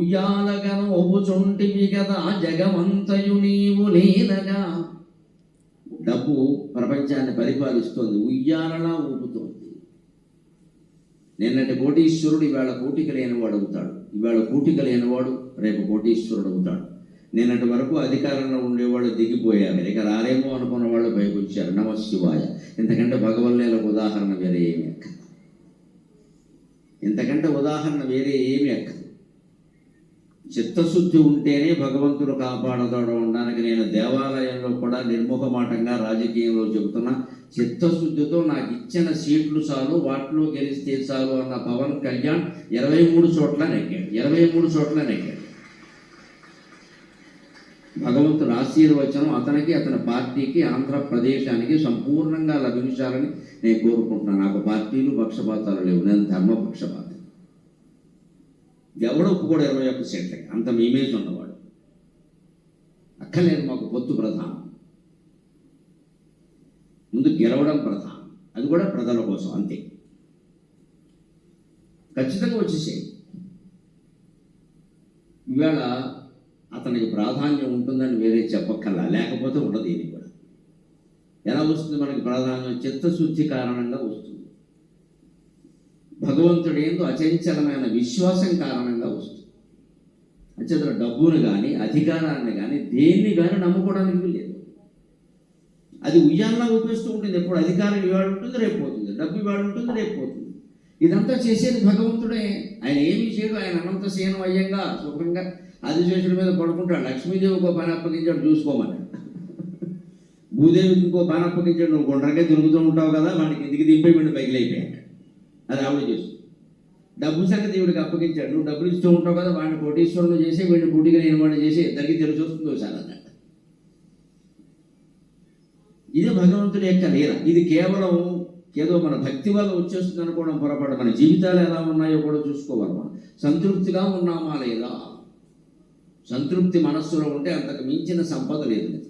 ఉయ్యాలగను ఒబుచుంటివి కదా జగమంతయు నీవు నేనగా డబ్బు ప్రపంచాన్ని పరిపాలిస్తోంది ఉయ్యాలలా ఊపుతోంది. నిన్నటి కోటీశ్వరుడు ఇవాళ కోటిక లేనివాడు అవుతాడు. ఇవాళ కోటిక లేనివాడు రేపు కోటీశ్వరుడు అవుతాడు. నిన్నటి వరకు అధికారంలో ఉండేవాళ్ళు దిగిపోయారు. ఇక రారేమో అనుకున్న వాళ్ళు పైకి వచ్చారు నమ శివాయ. ఇంతకంటే భగవల్లేలకు ఉదాహరణ వేరే ఏమి ఎక్కదు ఇంతకంటే ఉదాహరణ వేరే ఏమి ఎక్కదు చిత్తశుద్ధి ఉంటేనే భగవంతుడు కాపాడతాడు అనడానికి నేను దేవాలయంలో కూడా నిర్ముఖమాటంగా రాజకీయంలో చెబుతున్నా. చిత్తశుద్ధితో నాకు ఇచ్చిన సీట్లు చాలు వాటిలో గెలిస్తే చాలు అన్న పవన్ కళ్యాణ్ ఇరవై మూడు చోట్ల నెగ్గాడు. ఇరవై మూడు చోట్ల నెగ్గాడు. భగవంతుడు ఆశీర్వచనం అతనికి అతని పార్టీకి ఆంధ్రప్రదేశానికి సంపూర్ణంగా లభించాలని నేను కోరుకుంటున్నాను. నాకు పార్టీలు పక్షపాతాలు లేవు. నేను ధర్మపక్షపాతం. ఎవడో ఒప్పుకోడు ఇరవై ఒక్క సీట్లకి అంత ఇమేజ్ ఉన్నవాడు. అక్కర్లేదు మాకు పొత్తు ప్రధానం. ముందు గెలవడం ప్రధానం. అది కూడా ప్రజల కోసం అంతే. ఖచ్చితంగా వచ్చేసేయి. ఇవాళ అతనికి ప్రాధాన్యం ఉంటుందని వేరే చెప్పక్కర్లా. లేకపోతే ఉండదు ఇది కూడా. ఎలా వస్తుంది మనకి ప్రాధాన్యం? చిత్తశుద్ధి కారణంగా వస్తుంది. భగవంతుడు ఏందో అచంచలమైన విశ్వాసం కారణంగా వస్తుంది. అంచేత డబ్బును కానీ అధికారాన్ని కానీ దేన్ని కానీ నమ్ముకోవడానికి లేదు అది ఉయ్యాలలా ఉపయోగిస్తూ ఉంటుంది. ఎప్పుడు అధికారం ఇవాడు ఉంటుంది రేపు పోతుంది. డబ్బు ఇవాడు ఉంటుంది రేపు పోతుంది. ఇదంతా చేసేది భగవంతుడే. ఆయన ఏమి చేయడు. ఆయన అనంత సేనం అయ్యంగా సుఖంగా ఆదిశేషుడి మీద పడుకుంటాడు. లక్ష్మీదేవి ఒక పని అప్పగించాడు చూసుకోమని. భూదేవికి ఇంకో పని అప్పగించాడు. నువ్వు గుండ్రగా తిరుగుతూ ఉంటావు కదా వాడికి ఇంటికి దింపే వీడు పగిలైపోయాడు అది ఆవిడ చేస్తుంది. డబ్బు సంగతి ఈవిడికి అప్పగించాడు. నువ్వు డబ్బులు ఇస్తూ ఉంటావు కదా వాడిని కోటీశ్వరుడు చేసి వీడిని పుట్టిగా నేను వాడిని చేసి ఇద్దరికి తెలిసి వస్తుంది ఒకసారి అన్నట్టు. ఇది భగవంతుడి యొక్క లీల. ఇది కేవలం ఏదో మన భక్తి వల్ల వచ్చేస్తుంది అనుకోవడం పొరపాటు. మన జీవితాలు ఎలా ఉన్నాయో కూడా చూసుకోవాలి మనం. సంతృప్తిగా ఉన్నామా లేదా? సంతృప్తి మనస్సులో ఉంటే అంతకు మించిన సంపద లేదు.